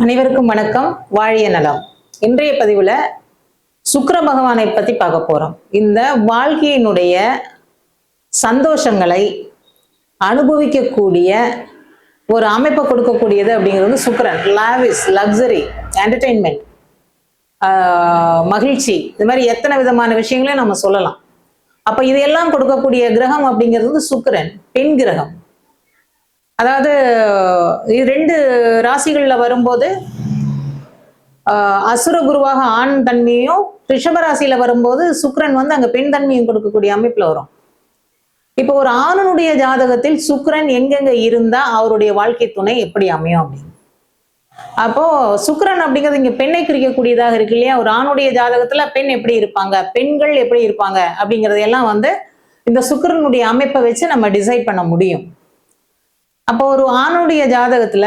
அனைவருக்கும் வணக்கம். வாழிய நலம். இன்றைய பதிவுல சுக்கர பகவானை பத்தி பார்க்க போறோம். இந்த வாழ்க்கையினுடைய சந்தோஷங்களை அனுபவிக்கக்கூடிய ஒரு அமைப்பை கொடுக்கக்கூடியது அப்படிங்கிறது சுக்கரன். லாவிஸ் லக்ஸரி என்டர்டெயின்மெண்ட் மகிழ்ச்சி. இது மாதிரி எத்தனை விதமான விஷயங்களையும் நம்ம சொல்லலாம். அப்ப இதையெல்லாம் கொடுக்கக்கூடிய கிரகம் அப்படிங்கிறது வந்து சுக்கிரன். பெண் கிரகம். அதாவது இது ரெண்டு ராசிகள்ல வரும்போது ஆஹ் அசுர குருவாக ஆண் தன்மையும் ரிஷப ராசியில வரும்போது சுக்ரன் வந்து அங்க பெண் தன்மையும் கொடுக்கக்கூடிய அமைப்புல வரும். இப்போ ஒரு ஆணனுடைய ஜாதகத்தில் சுக்ரன் எங்கெங்க இருந்தா அவருடைய வாழ்க்கை துணை எப்படி அமையும் அப்படின்னு. அப்போ சுக்ரன் அப்படிங்கிறது இங்க பெண்ணை குறிக்கக்கூடியதாக இருக்கு இல்லையா? ஒரு ஆணுடைய ஜாதகத்துல பெண் எப்படி இருப்பாங்க? பெண்கள் எப்படி இருப்பாங்க? அப்படிங்கறதையெல்லாம் வந்து இந்த சுக்கரனுடைய அமைப்பை வச்சு நம்ம டிசைட் பண்ண முடியும். அப்போ ஒரு ஆணுடைய ஜாதகத்துல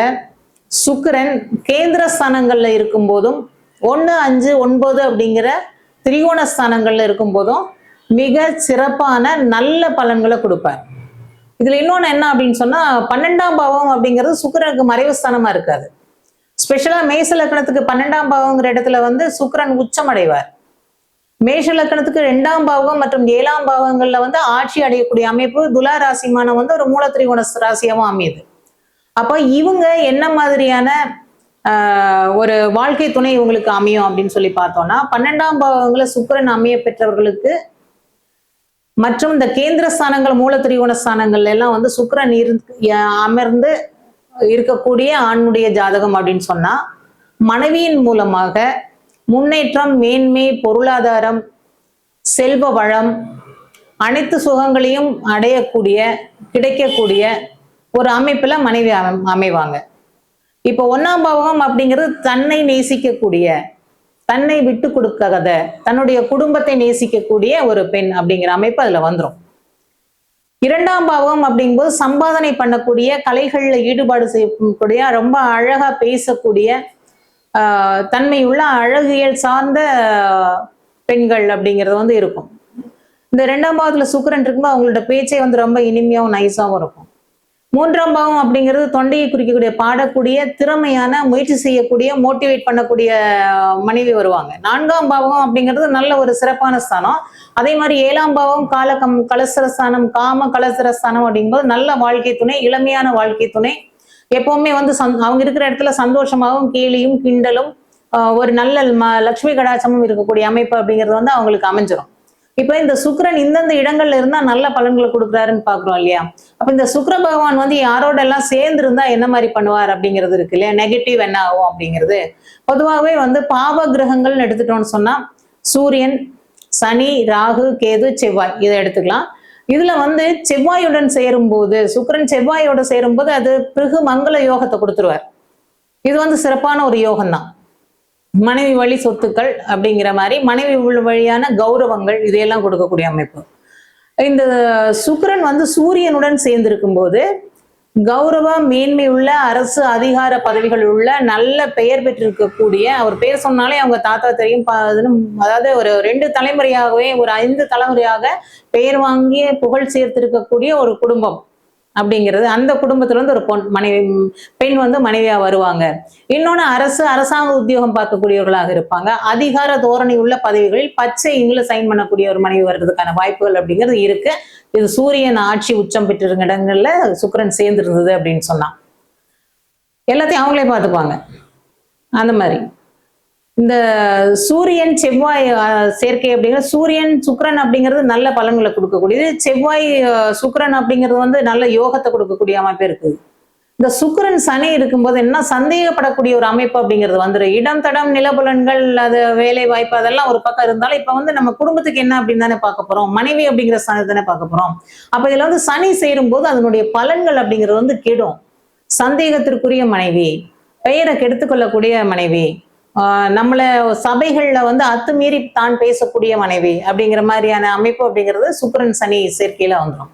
சுக்கிரன் கேந்திர ஸ்தானங்கள்ல இருக்கும்போதும் ஒன்று அஞ்சு ஒன்பது அப்படிங்கிற திரிகோண ஸ்தானங்கள்ல இருக்கும்போதும் மிக சிறப்பான நல்ல பலன்களை கொடுப்பார். இதுல இன்னொன்று என்ன அப்படின்னு சொன்னா பன்னெண்டாம் பாவம் அப்படிங்கிறது சுக்கரனுக்கு மறைவு ஸ்தானமா இருக்காது. ஸ்பெஷலா மேச லக்கணத்துக்கு பன்னெண்டாம் பாவங்கிற இடத்துல வந்து சுக்கிரன் உச்சம் அடைவார் மேஷ லக்கணத்துக்கு ரெண்டாம் பாவம் மற்றும் ஏழாம் பாவங்கள்ல வந்து ஆட்சி அடையக்கூடிய அமைப்பு துலா ராசிமானம் வந்து ஒரு மூலத்திரிகோண ராசியாவும் அமையுது. அப்போ இவங்க என்ன மாதிரியான ஆஹ், ஒரு வாழ்க்கை துணை இவங்களுக்கு அமையும் அப்படின்னு சொல்லி பார்த்தோம்னா பன்னெண்டாம் பாவங்களை சுக்கிரன் அமைய பெற்றவர்களுக்கு மற்றும் இந்த கேந்திர ஸ்தானங்கள் மூலத்திரிகோண ஸ்தானங்கள் எல்லாம் வந்து சுக்கரன் இருந்து அமர்ந்து இருக்கக்கூடிய ஆணுடைய ஜாதகம் அப்படின்னு சொன்னா மனைவியின் மூலமாக முன்னேற்றம் மேன்மை பொருளாதாரம் செல்வ வளம் அனைத்து சுகங்களையும் அடையக்கூடிய கிடைக்கக்கூடிய ஒரு அமைப்பில் மனைவி அமை- அமைவாங்க. இப்போ ஒன்றாம் பாவகம் அப்படிங்கிறது தன்னை நேசிக்கக்கூடிய தன்னை விட்டு கொடுக்காத தன்னுடைய குடும்பத்தை நேசிக்கக்கூடிய ஒரு பெண் அப்படிங்கிற அமைப்பு அதில் வந்துடும் இரண்டாம் பாவம் அப்படிங்கும்போது சம்பாதனை பண்ணக்கூடிய கலைகளில் ஈடுபாடு செய்யக்கூடிய ரொம்ப அழகாக பேசக்கூடிய தன்மையுள்ள அழகியல் சார்ந்த பெண்கள் அப்படிங்கிறது வந்து இருக்கும். இந்த ரெண்டாம் பாவத்துல சுக்கரன் இருக்கும்போது அவங்களோட பேச்சே வந்து ரொம்ப இனிமையாகவும் நைஸாகவும் இருக்கும். மூன்றாம் பாவம் அப்படிங்கிறது தொண்டையை குறிக்கக்கூடிய பாடக்கூடிய திறமையான முயற்சி செய்யக்கூடிய மோட்டிவேட் பண்ணக்கூடிய மனைவி வருவாங்க. நான்காம் பாவம் அப்படிங்கிறது நல்ல ஒரு சிறப்பான ஸ்தானம். அதே மாதிரி ஏழாம் பாவம் கால கம் கலசரஸ்தானம் காம கலசரஸ்தானம் அப்படிங்கும்போது நல்ல வாழ்க்கை துணை இளமையான வாழ்க்கை துணை எப்பவுமே வந்து சந்- அவங்க இருக்கிற இடத்துல சந்தோஷமாகவும் கேலியும் கிண்டலும் ஆஹ் ஒரு நல்ல ம- லக்ஷ்மி கடாச்சமும் இருக்கக்கூடிய அமைப்பு அப்படிங்கிறது வந்து அவங்களுக்கு அமைஞ்சிரும். இப்ப இந்த சுக்ரன் இந்தந்த இடங்கள்ல இருந்தா நல்ல பலன்களை கொடுக்குறாருன்னு பாக்குறோம் இல்லையா? அப்ப இந்த சுக்ர பகவான் வந்து யாரோட எல்லாம் சேர்ந்து இருந்தா என்ன மாதிரி பண்ணுவார் அப்படிங்கிறது இருக்கு இல்லையா? நெகட்டிவ் என்ன ஆகும் அப்படிங்கிறது. பொதுவாகவே வந்து பாவ கிரகங்கள்னு எடுத்துட்டோம்னு சொன்னா சூரியன் சனி ராகு கேது செவ்வாய் இதை எடுத்துக்கலாம். இதுல வந்து செவ்வாயுடன் சேரும்போது சுக்கிரன் செவ்வாயோட சேரும்போது அது பிறகு மங்கள யோகத்தை கொடுத்துருவார். இது வந்து சிறப்பான ஒரு யோகம்தான். மனைவி வழி சொத்துக்கள் அப்படிங்கிற மாதிரி மனைவி வழியான கௌரவங்கள் இதையெல்லாம் கொடுக்கக்கூடிய அமைப்பு. இந்த சுக்கரன் வந்து சூரியனுடன் சேர்ந்திருக்கும் போது கௌரவ மேன்மை உள்ள அரசு அதிகார பதவிகள் உள்ள நல்ல பெயர் பெற்றிருக்கக்கூடிய அவர் பேர் சொன்னாலே அவங்க தாத்தா தெரியும். அதாவது ஒரு ரெண்டு தலைமுறையாகவே ஒரு ஐந்து தலைமுறையாக பெயர் வாங்கிய புகழ் சேர்த்திருக்கக்கூடிய ஒரு குடும்பம். அப்படிங்கிறது அந்த குடும்பத்துல இருந்து ஒரு பொன் மனைவி பெண் வந்து மனைவியா வருவாங்க. இன்னொன்னு அரசு அரசாங்க உத்தியோகம் பார்க்கக்கூடியவர்களாக இருப்பாங்க. அதிகார தோரணை உள்ள பதவிகளில் பச்சை இங்கில சைன் பண்ணக்கூடிய ஒரு மனைவி வர்றதுக்கான வாய்ப்புகள் அப்படிங்கிறது இருக்கு. இது சூரியன் ஆட்சி உச்சம் பெற்றிருந்த இடங்கள்ல சுக்கிரன் சேர்ந்துருந்தது அப்படின்னு சொன்னான். எல்லாத்தையும் அவங்களே பார்த்துப்பாங்க அந்த மாதிரி. இந்த சூரியன் செவ்வாய் சேர்க்கை அப்படிங்கிற சூரியன் சுக்கரன் அப்படிங்கிறது நல்ல பலன்களை கொடுக்கக்கூடியது. செவ்வாய் சுக்கரன் அப்படிங்கிறது வந்து நல்ல யோகத்தை கொடுக்கக்கூடிய அமைப்பு இருக்குது. இந்த சுக்கரன் சனி இருக்கும்போது என்ன சந்தேகப்படக்கூடிய ஒரு அமைப்பு அப்படிங்கிறது வந்துடும் இடம் தடம் நிலபுலன்கள் அது வேலை வாய்ப்பு அதெல்லாம் ஒரு பக்கம் இருந்தாலும் இப்ப வந்து நம்ம குடும்பத்துக்கு என்ன அப்படின்னு தானே பார்க்க போறோம். மனைவி அப்படிங்கிற சனி தானே பார்க்க போறோம். அப்ப இதுல வந்து சனி சேரும் போது அதனுடைய பலன்கள் அப்படிங்கிறது வந்து கெடும். சந்தேகத்திற்குரிய மனைவி பெயரை கெடுத்துக்கொள்ளக்கூடிய மனைவி நம்மள சபைகள்ல வந்து அத்துமீறி தான் பேசக்கூடிய மனைவி அப்படிங்கிற மாதிரியான அமைப்பு அப்படிங்கிறது சுக்கிரன் சனி சேர்க்கையில வந்துடும்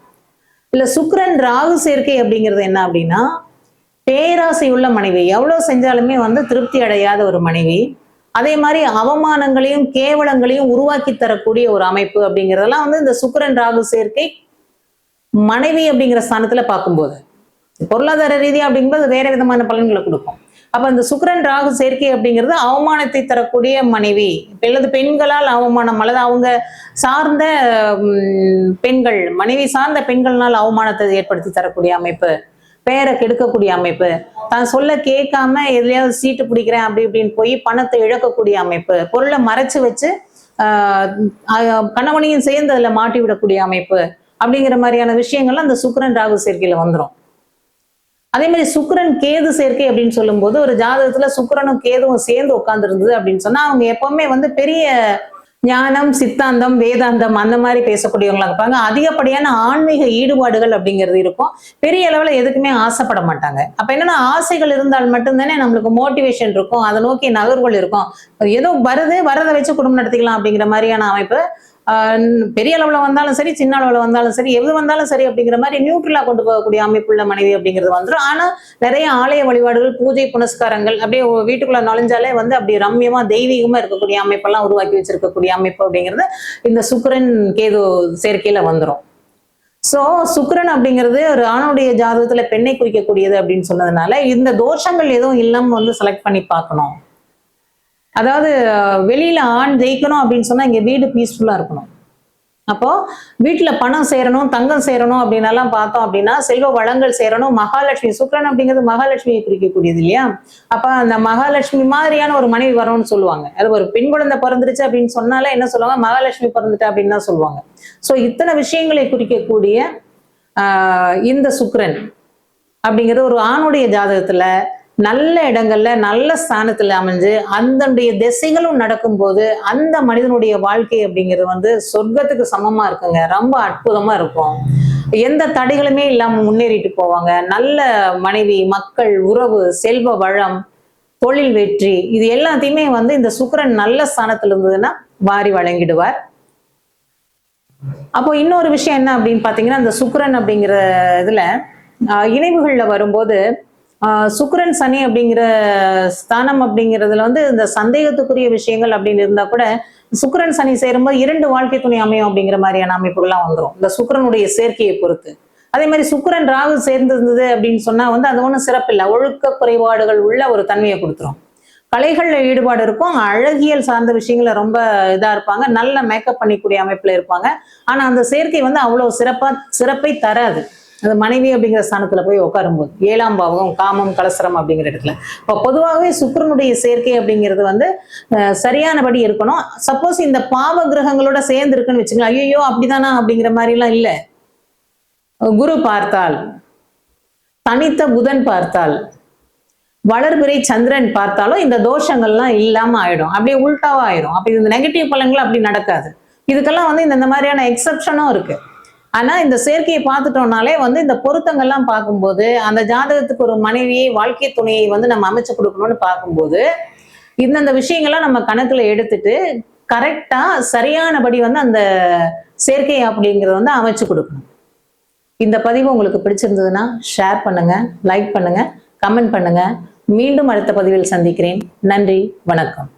இல்ல சுக்கிரன் ராகு சேர்க்கை அப்படிங்கிறது என்ன அப்படின்னா பேராசை உள்ள மனைவி. எவ்வளவு செஞ்சாலுமே வந்து திருப்தி அடையாத ஒரு மனைவி. அதே மாதிரி அவமானங்களையும் கேவலங்களையும் உருவாக்கி தரக்கூடிய ஒரு அமைப்பு அப்படிங்கிறதெல்லாம் வந்து இந்த சுக்கரன் ராகு சேர்க்கை மனைவி அப்படிங்கிற ஸ்தானத்துல பார்க்கும்போது. பொருளாதார ரீதியாக அப்படிங்கும்போது வேற விதமான பலன்களை கொடுக்கும். அப்ப அந்த சுக்கிரன் ராகு சேர்க்கை அப்படிங்கிறது அவமானத்தை தரக்கூடிய மனைவி. அல்லது பெண்களால் அவமானம் அல்லது அவங்க சார்ந்த பெண்கள் மனைவி சார்ந்த பெண்கள்னால் அவமானத்தை ஏற்படுத்தி தரக்கூடிய அமைப்பு பெயரை கெடுக்கக்கூடிய அமைப்பு தான் சொல்ல கேட்காம எதுலையாவது சீட்டு பிடிக்கிறேன் அப்படி இப்படின்னு போய் பணத்தை இழக்கக்கூடிய அமைப்பு பொருளை மறைச்சு வச்சு ஆஹ் கணவனையும் சேர்ந்து அதில் மாட்டி விடக்கூடிய அமைப்பு அப்படிங்கிற மாதிரியான விஷயங்கள்லாம் அந்த சுக்கரன் ராகு சேர்க்கையில் வந்துடும் அதே மாதிரி சுக்கிரன் கேது சேர்க்கை அப்படின்னு சொல்லும்போது ஒரு ஜாதகத்துல சுக்கரனும் கேதுவும் சேர்ந்து உட்கார்ந்து இருந்தது அப்படின்னு சொன்னா அவங்க எப்பவுமே வந்து பெரிய ஞானம் சித்தாந்தம் வேதாந்தம் அந்த மாதிரி பேசக்கூடியவங்களா இருப்பாங்க. அதிகப்படியான ஆன்மீக ஈடுபாடுகள் அப்படிங்கிறது இருக்கும். பெரிய அளவுல எதுக்குமே ஆசைப்பட மாட்டாங்க. அப்ப என்னன்னா ஆசைகள் இருந்தால் மட்டும்தானே நம்மளுக்கு மோட்டிவேஷன் இருக்கும். அதை நோக்கி நகர்வுகள் இருக்கும். ஏதோ வருது வரதை வச்சு குடும்பம் நடத்திக்கலாம் அப்படிங்கிற மாதிரியான அமைப்பு பெரிய அளவுல வந்தாலும் சரி சின்ன அளவுல வந்தாலும் சரி எது வந்தாலும் சரி அப்படிங்கிற மாதிரி நியூட்ரலாக கொண்டு போகக்கூடிய அமைப்புள்ள மனைவி அப்படிங்கிறது வந்துடும் ஆனா நிறைய ஆலய வழிபாடுகள் பூஜை புனஸ்காரங்கள் அப்படியே வீட்டுக்குள்ள நுழைஞ்சாலே வந்து அப்படி ரம்யமாக தெய்வீகமா இருக்கக்கூடிய அமைப்பெல்லாம் உருவாக்கி வச்சிருக்கக்கூடிய அமைப்பு அப்படிங்கிறது இந்த சுக்கரன் கேது சேர்க்கையில வந்துரும். சோ சுக்கரன் அப்படிங்கிறது ஒரு ஆணுடைய ஜாதகத்துல பெண்ணை குறிக்கக்கூடியது அப்படின்னு சொன்னதுனால இந்த தோஷங்கள் எதுவும் இல்லாம வந்து செலக்ட் பண்ணி பார்க்கணும். அதாவது வெளியில ஆண் ஜெயிக்கணும் அப்படின்னு சொன்னா இங்க வீடு பீஸ்ஃபுல்லா இருக்கணும். அப்போ வீட்டுல பணம் சேரணும் தங்கம் சேரணும் அப்படின்னு எல்லாம் பார்த்தோம் அப்படின்னா செல்வ வளங்கள் சேரணும் மகாலட்சுமி சுக்கரன் அப்படிங்கிறது மகாலட்சுமியை குறிக்கக்கூடியது இல்லையா? அப்ப அந்த மகாலட்சுமி மாதிரியான ஒரு மனைவி வரும்னு சொல்லுவாங்க. அது ஒரு பெண் குழந்தை பிறந்துருச்சு அப்படின்னு சொன்னாலே என்ன சொல்லுவாங்க? மகாலட்சுமி பிறந்துட்டா அப்படின்னு தான் சொல்லுவாங்க. சோ இத்தனை விஷயங்களை குறிக்கக்கூடிய ஆஹ், இந்த சுக்கரன் அப்படிங்கிறது ஒரு ஆணுடைய ஜாதகத்துல நல்ல இடங்கள்ல நல்ல ஸ்தானத்துல அமைஞ்சு அந்தனுடைய திசைகளும் நடக்கும்போது அந்த மனிதனுடைய வாழ்க்கை அப்படிங்கிறது வந்து சொர்க்கத்துக்கு சமமா இருக்குங்க. ரொம்ப அற்புதமா இருக்கும். எந்த தடைகளுமே இல்லாம முன்னேறிட்டு போவாங்க. நல்ல மனைவி மக்கள் உறவு செல்வ வளம் தொழில் வெற்றி இது எல்லாத்தையுமே வந்து இந்த சுக்கரன் நல்ல ஸ்தானத்துல இருந்ததுன்னா வாரி வழங்கிடுவார். அப்போ இன்னொரு விஷயம் என்ன அப்படின்னு பாத்தீங்கன்னா இந்த சுக்கரன் அப்படிங்கிற இதுல இணைவுகள்ல வரும்போது சுக்கரன் சனி அப்படிங்கிற ஸ்தானம் அப்படிங்கிறதுல வந்து இந்த சந்தேகத்துக்குரிய விஷயங்கள் அப்படின்னு இருந்தா கூட சுக்கரன் சனி சேரும்போது இரண்டு வாழ்க்கை துணை அமையும் அப்படிங்கிற மாதிரியான அமைப்புகள்லாம் வந்துரும். இந்த சுக்கிரனுடைய சேர்க்கையை பொறுத்து. அதே மாதிரி சுக்கிரன் ராகு சேர்ந்திருந்தது அப்படின்னு சொன்னா வந்து அது ஒன்றும் சிறப்பில்லை. ஒழுக்க குறைபாடுகள் உள்ள ஒரு தன்மையை கொடுத்துரும். கலைகளில் ஈடுபாடு இருக்கும். அழகியல் சார்ந்த விஷயங்கள ரொம்ப இதா இருப்பாங்க. நல்ல மேக்கப் பண்ணிக்கூடிய அமைப்புல இருப்பாங்க. ஆனா அந்த சேர்க்கை வந்து அவ்வளவு சிறப்பா சிறப்பை தராது. அந்த மனைவி அப்படிங்கிற ஸ்தானத்துல போய் உட்காரும்போது ஏழாம் பாவம் காமம் கலசரம் அப்படிங்கிற இடத்துல. இப்போ பொதுவாகவே சுக்கரனுடைய சேர்க்கை அப்படிங்கிறது வந்து சரியானபடி இருக்கணும். சப்போஸ் இந்த பாவ கிரகங்களோட சேர்ந்து இருக்குன்னு வச்சுக்கலாம் ஐயோ அப்படிதானா அப்படிங்கிற மாதிரி எல்லாம் குரு பார்த்தால் தனித்த புதன் பார்த்தால் வளர்பிறை சந்திரன் பார்த்தாலும் இந்த தோஷங்கள்லாம் இல்லாம ஆயிடும். அப்படியே உள்டாவா ஆயிடும் அப்ப இந்த நெகட்டிவ் பலன்கள் அப்படி நடக்காது. இதுக்கெல்லாம் வந்து இந்த இந்த மாதிரியான எக்ஸப்ஷனும் இருக்கு. ஆனா இந்த சேர்க்கையை பார்த்துட்டோம்னாலே வந்து இந்த பொருத்தங்கள்லாம் பார்க்கும்போது அந்த ஜாதகத்துக்கு ஒரு மனைவியை வாழ்க்கை துணையை வந்து நம்ம அமைச்சு கொடுக்கணும்னு பார்க்கும்போது இந்தந்த விஷயங்கள்லாம் நம்ம கணக்குல எடுத்துட்டு கரெக்டா சரியானபடி வந்து அந்த சேர்க்கை அப்படிங்கிறத வந்து அமைச்சு கொடுக்கணும். இந்த பதிவு உங்களுக்கு பிடிச்சிருந்ததுன்னா ஷேர் பண்ணுங்க லைக் பண்ணுங்க கமெண்ட் பண்ணுங்க. மீண்டும் அடுத்த பதிவில் சந்திக்கிறேன். நன்றி வணக்கம்.